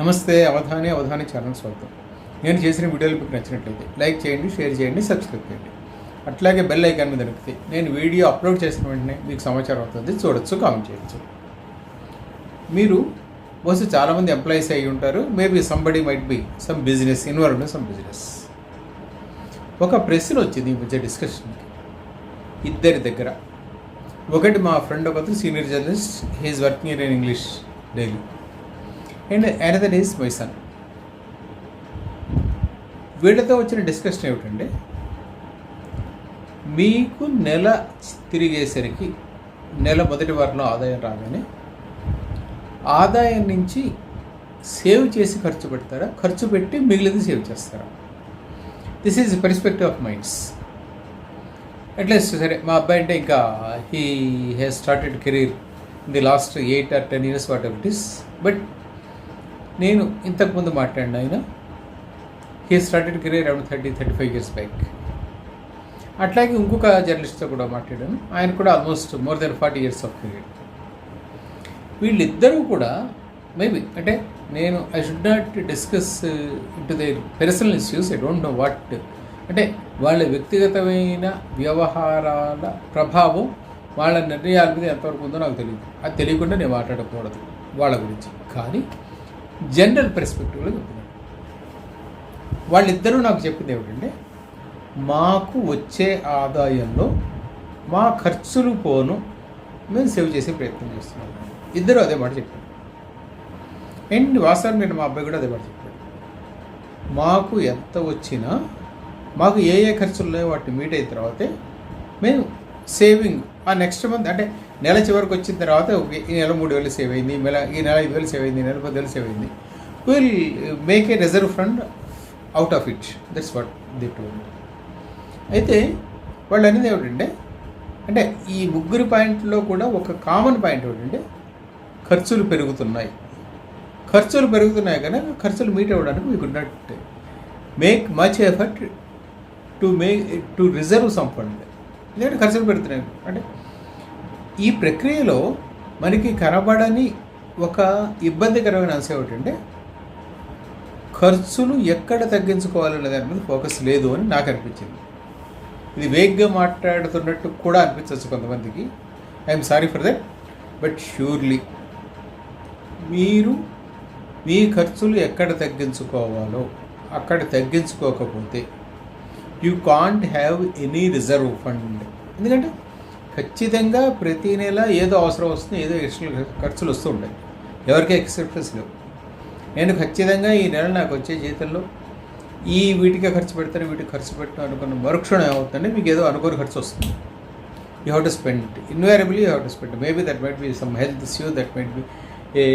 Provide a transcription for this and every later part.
నమస్తే అవధాని అవధాని ఛానల్ స్వాగతం. నేను చేసిన వీడియోలు మీకు నచ్చినట్లయితే లైక్ చేయండి షేర్ చేయండి సబ్స్క్రైబ్ చేయండి. అట్లాగే బెల్ ఐకాన్ మీద నొక్కితే నేను వీడియో అప్లోడ్ చేసిన వెంటనే మీకు సమాచారం అవుతుంది చూడొచ్చు కామెంట్ చేయొచ్చు. మీరు బహుశా చాలామంది ఎంప్లాయీస్ అయి ఉంటారు maybe somebody might be some business involved some business ఒక ప్రశ్న వచ్చింది ఈ మధ్య డిస్కషన్కి ఇద్దరి దగ్గర. ఒకటి మా ఫ్రెండ్ ఒకటి senior journalist he is working in English daily and another is my son. వీళ్ళతో వచ్చిన డిస్కషన్ ఏమిటంటే మీకు నెల తిరిగేసరికి నెల మొదటి వారంలో ఆదాయం రాగానే ఆదాయం నుంచి సేవ్ చేసి ఖర్చు పెడతారా? ఖర్చు పెట్టి మిగిలింది సేవ్ చేస్తారా? This is perspective of minds at least సరే మా అబ్బాయి అంటే ఇంకా he has started career in the last eight or ten years whatever it is but నేను ఇంతకుముందు మాట్లాడిన ఆయన he started career around thirty thirty five years back అట్లాగే ఇంకొక జర్నలిస్ట్తో కూడా మాట్లాడాను. ఆయన కూడా almost more than forty years of career వీళ్ళిద్దరూ కూడా మేబీ అంటే నేను I should not discuss into the personal issues I don't know what అంటే వాళ్ళ వ్యక్తిగతమైన వ్యవహారాల ప్రభావం వాళ్ళ నిర్ణయాల మీద ఎంతవరకు ఉందో నాకు తెలియదు అది తెలియకుండా నేను మాట్లాడకూడదు వాళ్ళ గురించి. కానీ జనరల్ పెర్స్పెక్టివ్లో చెప్తున్నాను. వాళ్ళిద్దరూ నాకు చెప్పింది ఏమిటంటే మాకు వచ్చే ఆదాయంలో మా ఖర్చులు పోను మేము సేవ్ చేసే ప్రయత్నం చేస్తున్నాం. ఇద్దరు అదే మాట చెప్పారు. అండ్ వాస్తవం నేను మా అబ్బాయి కూడా అదే మాట చెప్పాడు. మాకు ఎంత వచ్చినా మాకు ఏ ఏ ఖర్చులు ఉన్నాయో వాటిని మీట్ అయిన తర్వాతే మేము సేవింగ్ ఆ నెక్స్ట్ మంత్ అంటే నెల చివరికి వచ్చిన తర్వాత ఈ నెల మూడు వేలు సేవ్ అయింది ఈ నెల ఈ నెల ఐదు వేలు సేవ్ అయింది ఈ నెల పది వేలు సేవ్ అయింది. Will make a reserve fund out of it that's what the two అయితే వాళ్ళు అనేది ఏమిటంటే అంటే ఈ ముగ్గురు పాయింట్లో కూడా ఒక కామన్ పాయింట్ ఏమిటంటే ఖర్చులు పెరుగుతున్నాయి. ఖర్చులు పెరుగుతున్నాయి కనుక ఖర్చులు మీట్ అవ్వడానికి we could not make much effort to make to reserve some fund ఎందుకంటే ఖర్చులు పెడుతున్నాయి. అంటే ఈ ప్రక్రియలో మనకి కనబడని ఒక ఇబ్బందికరమైన అంశం ఏమిటంటే ఖర్చులు ఎక్కడ తగ్గించుకోవాలనే దాని మీద ఫోకస్ లేదు అని నాకు అనిపించింది. ఇది వేగ్గా మాట్లాడుతున్నట్టు కూడా అనిపించవచ్చు కొంతమందికి. I'm sorry for that but surely మీరు మీ ఖర్చులు ఎక్కడ తగ్గించుకోవాలో అక్కడ తగ్గించుకోకపోతే you can't have any reserve fund. ఎందుకంటే ఖచ్చితంగా ప్రతి నెల ఏదో అవసరం వస్తుంది ఏదో ఎక్స్ట్రా ఖర్చులు వస్తూ ఉంటాయి. ఎవరికి ఎక్సెప్టెన్స్ లేవు. నేను ఖచ్చితంగా ఈ నెల నాకు వచ్చే జీతంలో ఈ వీటికే ఖర్చు పెడతాను వీటికి ఖర్చు పెట్టాను అనుకున్న మరుక్షణం ఏమవుతుందంటే మీకు ఏదో అనుకోని ఖర్చు వస్తుంది. You have to spend invariably you have to spend maybe that might be some health issue that might be a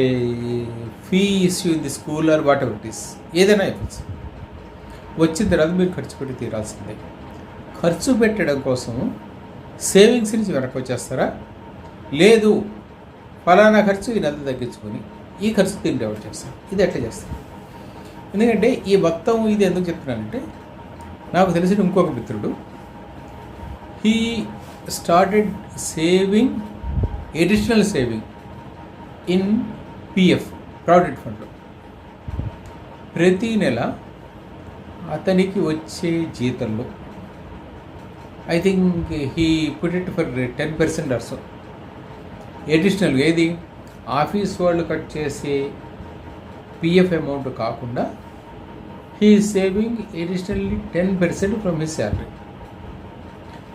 fee issue in the school or whatever it is ఏదైనా అయిపోతుంది వచ్చిన తర్వాత మీరు ఖర్చు పెట్టి తీరాల్సిందే. ఖర్చు పెట్టడం కోసం సేవింగ్స్ నుంచి వెనక్కి వచ్చేస్తారా? లేదు. ఫలానా ఖర్చు ఈ నెల తగ్గించుకొని ఈ ఖర్చు దీన్ని డెవలప్ చేస్తాను ఇది ఎట్లా చేస్తాను ఎందుకంటే ఈ భక్తం ఇది ఎందుకు చెప్తున్నానంటే నాకు తెలిసిన ఇంకొక మిత్రుడు he started saving additional saving in PF provident ఫండ్లో ప్రతి నెల అతనికి వచ్చే జీతంలో I think he put it for ten percent or so additional ఏది? ఆఫీస్ వాళ్ళు కట్ చేసే పిఎఫ్ అమౌంట్ కాకుండా he saving additionally ten percent from his salary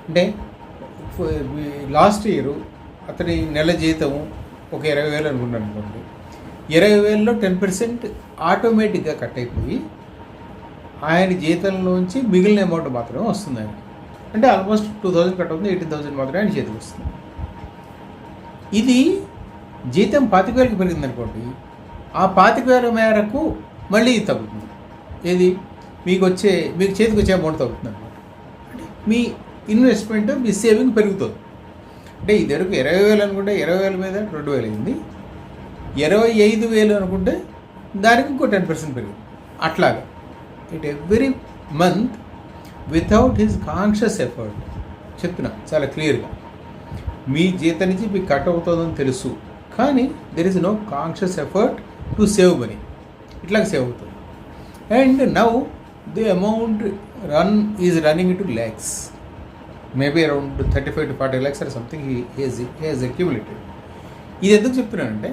అంటే లాస్ట్ ఇయర్ అతని నెల జీతం ఒక ఇరవై వేలు అనుకున్నాను అనుకోండి. ఇరవై వేలలో టెన్ పర్సెంట్ ఆటోమేటిక్గా కట్ అయిపోయి ఆయన జీతంలోంచి మిగిలిన అమౌంట్ మాత్రమే వస్తుంది ఆయనకి. అంటే ఆల్మోస్ట్ టూ థౌజండ్ కట్ అవుతుంది ఎయిటీన్ థౌసండ్ మాత్రమే ఆయన చేతికి వస్తుంది. ఇది జీతం పాతిక వేలకు పెరిగింది అనుకోండి ఆ పాతిక వేల మేరకు మళ్ళీ ఇది తగ్గుతుంది. ఏది? మీకు వచ్చే మీకు చేతికి వచ్చే అమౌంట్ తగ్గుతుంది అనమాట అంటే మీ ఇన్వెస్ట్మెంట్ మీ సేవింగ్ పెరుగుతుంది. అంటే ఇది వరకు ఇరవై వేలు అనుకుంటే ఇరవై వేల మీద రెండు వేలు అయింది. ఇరవై ఐదు వేలు అనుకుంటే దానికి ఇంకో టెన్ పర్సెంట్ పెరిగింది. అట్లాగా. It every month without his conscious effort చెప్తున్నా చాలా క్లియర్గా. మీ జీతం నుంచి మీకు కట్ అవుతుందని తెలుసు. కానీ there is no conscious effort to save money ఇట్లా సేవ్ అవుతుంది. And now the amount run is running to lakhs maybe around thirty five to forty lakhs or something he's has accumulated ఇది ఎందుకు చెప్తున్నానంటే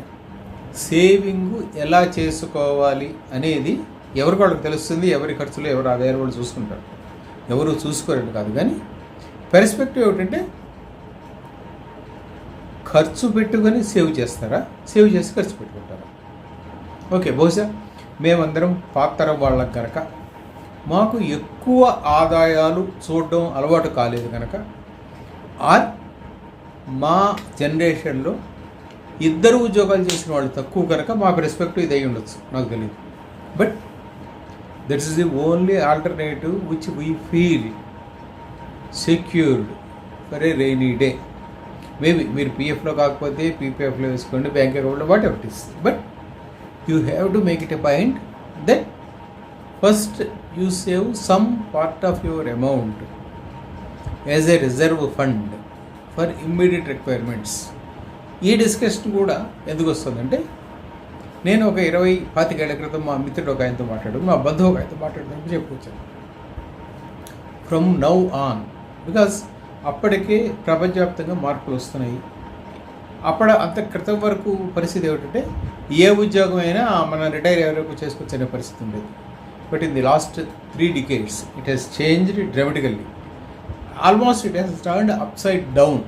saving ఎలా చేసుకోవాలి అనేది ఎవరికి వాళ్ళకి తెలుస్తుంది ఎవరి ఖర్చులు ఎవరు ఆదాయాలు వాళ్ళు చూసుకుంటారు. ఎవరు చూసుకోరండి కాదు కానీ పెర్స్పెక్టివ్ ఏమిటంటే ఖర్చు పెట్టుకొని సేవ్ చేస్తారా? సేవ్ చేసి ఖర్చు పెట్టుకుంటారా? ఓకే బహుశా మేమందరం పాతరం వాళ్ళకి కనుక మాకు ఎక్కువ ఆదాయాలు చూడడం అలవాటు కాలేదు కనుక ఆర్ మా జనరేషన్లో ఇద్దరు ఉద్యోగాలు చేసిన వాళ్ళు తక్కువ కనుక మా రెస్పెక్ట్ ఇది అయి ఉండొచ్చు నాకు తెలియదు but that is the only alternative which we feel secured for a rainy day maybe మీరు పిఎఫ్లో కాకపోతే పీపీఎఫ్లో వేసుకోండి బ్యాంక్ అకౌంట్లో whatever is but you have to make it a point then first you save some part of your amount as a reserve fund for immediate requirements ఈ discussion కూడా ఎందుకు వస్తుందంటే నేను ఒక ఇరవై పాతికేళ్ళ క్రితం మా మిత్రుడు ఒక ఆయనతో మాట్లాడు మా బంధువు ఒక ఆయనతో మాట్లాడడానికి చెప్పుకొచ్చాను. ఫ్రమ్ నౌ ఆన్ బికాస్ అప్పటికే ప్రపంచవ్యాప్తంగా మార్పులు వస్తున్నాయి. అప్పుడు అంత క్రితం వరకు పరిస్థితి ఏమిటంటే ఏ ఉద్యోగం అయినా మనం రిటైర్ అయ్యే వరకు చేసుకొచ్చే పరిస్థితి ఉండేది. But in the last three decades it has changed dramatically almost it has turned upside down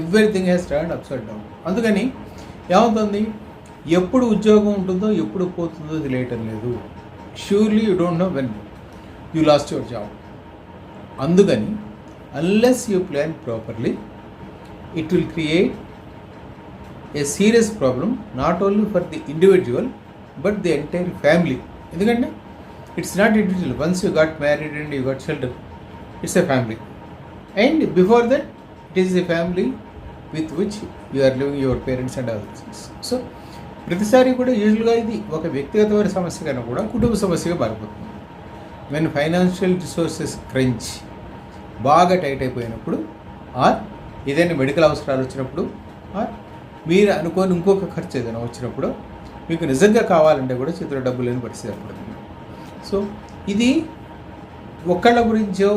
everything has turned upside down అందుకని ఏమవుతుంది? ఎప్పుడు ఉద్యోగం ఉంటుందో ఎప్పుడు పోతుందో తెలియటం లేదు. Surely you don't know when you lost your job అందుకని unless you plan properly it will create a serious problem not only for the individual but the entire family ఎందుకంటే it's not individual ones you got married and you got children it's a family and before that it is a family with which you are living your parents and other so ప్రతిసారి కూడా యూజువల్గా ఇది ఒక వ్యక్తిగతమైన సమస్య కన్నా కూడా కుటుంబ సమస్యగా మారిపోతుంది. వెన్ ఫైనాన్షియల్ రిసోర్సెస్ క్రంచ్ బాగా టైట్ అయిపోయినప్పుడు ఆర్ ఏదైనా మెడికల్ అవసరాలు వచ్చినప్పుడు ఆర్ మీరు అనుకోని ఇంకొక ఖర్చు ఏదైనా వచ్చినప్పుడు మీకు నిజంగా కావాలంటే కూడా చేతిలో డబ్బు లేని పరిస్థితి ఏర్పడుతుంది. సో ఇది ఒక్కళ్ళ గురించో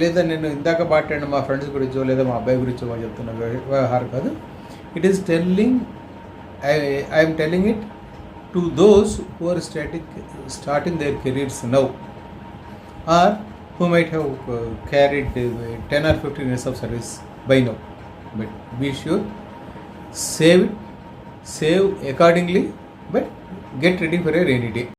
లేదా నేను ఇందాక మాట్లాడిన మా ఫ్రెండ్స్ గురించో లేదా మా అబ్బాయి గురించో మా చెప్తున్న వ్యవహారం కాదు. It is telling I, I am telling it to those who are static, starting their careers now or who might have uh, carried uh, 10 or 15 years of service by now. But be sure, save save accordingly, but get ready for a rainy day.